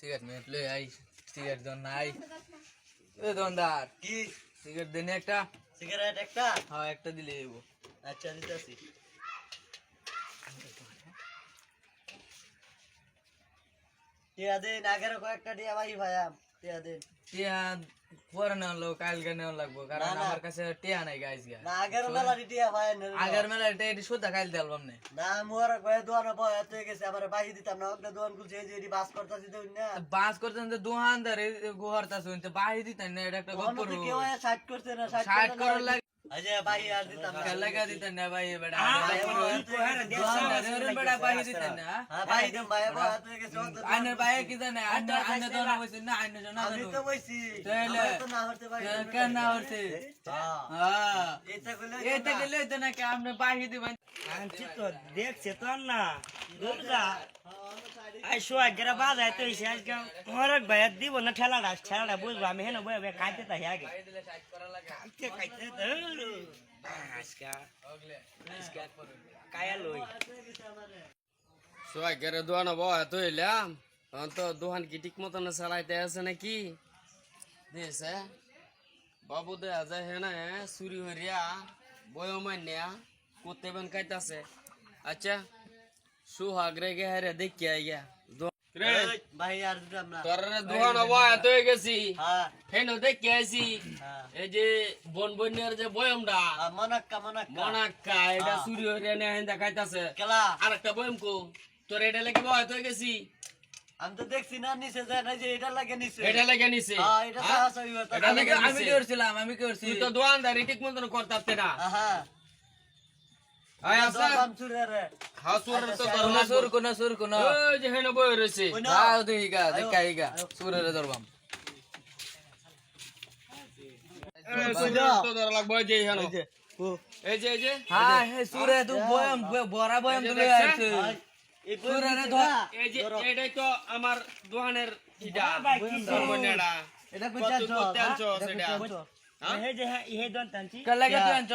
Cigarette minute লই আই cigarette দন নাই এ দোকানদার কি সিগারেট দেনি একটা সিগারেট একটা হ্যাঁ একটা দিলে দেবো আচ্ছা দিতেছি টিয়া দিন আগের কয়েকটা টিয়া ভাই ভাইয়া টিয়া টিয়া পরে নেওয়া লাগবো কালকে নেওয়া লাগবো কারণ। আমার কাছে টিয়া নাই গাইস গা না আগের মেলা টিয়া ভাই আগের মেলা এটা এটি শুদ্ধা খাইল দিলাম না না মোর কয়ে দোয়ান বয় এত গেছে আমার বাহি দিতাম না ওটা দোয়ান খুলছে এই যে এটি বাস করতেছি তো না। বাস করতেন তো দোকানদার গুহারতা শুনতে বাহি দিতেন না এটা একটা গপ্প কেউ ষাট করছে না ষাট ষাট করার লাগে বাহি আর দিতাম না। লাগা দিতেন না ভাই বেটা ভাই, আমার এত গেছে, দোকানদার বেটা বাহি দিতেন না হ্যাঁ ভাই দিম ভাই বয় এত গেছে ও তো আইনের ভাই কি জানে আইনে আইনে তো হইছে না আইনে জানা আমি তো বইছি। তাহলে? তো না হতে ভাই কেন না হচ্ছে হ্যাঁ হ্যাঁ। এটা করলে এটা গেলে তো না কি আমরা বাহি দিবেন আনছি তো দেখছে তো না দুর্গা আই সোয়া গেরা বাজায় তো এসে আজকে মরক ভাই দিব না ঠেলাটা ঠেলাটা বুঝব, আমি হেন বই বই খাইতে তাই আগে। খাইতে খাইতে কায়া লই। সোয়া গেরে দোয়ান বয় তো এলাম তো দোহান কি ঠিক মতন চালাইতে আছে নাকি? দিয়েছে। বাবু দেয়া যায় হ্যাঁ না চুরি হরিয়া বয়মান্যা করতে বেন খাইতাছে। আচ্ছা সুহাগ রে গে হ্যাঁ রে দেখি ভাই আর গেছি। হ্যাঁ। ফেনো দেখি আইছি। হ্যাঁ। এই যে বন বন্যার যে বয়মটা। মনাক্কা মনাক্কা। মনাক্কা এটা চুরি হরিয়া নেয় দেখাইতাছে কেলা আর বয়ম কো। তোর এটা লেগে বয় তো গেছি। আমি তো দেখছি না নিচে যায় না যে এটা লাগে নিচে। এটা লেগে হ্যাঁ এটা হ্যাঁ? লেগে আমি। করছিলাম আমি করছি। তুই তো দোয়ানদারি ঠিক মতন না। হ্যাঁ আয় আসা হাসুর তো তোর সুর কোন সুর কোন ওই যে হেন বই রয়েছে ওই তুই গা দেখা ইগা সুরের ধরবাম তো ধর লাগবে যে হেন এই যে এই যে হ্যাঁ হে সুরে তুই বয়াম বড়া বয়াম তুলে আইছে। এই ধর। এই যে এটাই তো আমার দোহানের ইটা। বন্যাটা। এটা কত কইতাছ আনছো সেটা। হ্যাঁ? হে যে হে হে দন তানছি কাল লাগে তুই আনছ?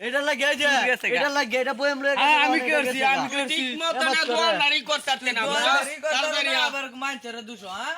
এটা লাগে যে এটা লাগে এটা বই আমরা আমি করছি আমি করছি। ঠিক মতন দোয়ানদারি করতে না তাড়াতাড়ি তাড়াতাড়ি আবার মানছে দুশো হ্যাঁ?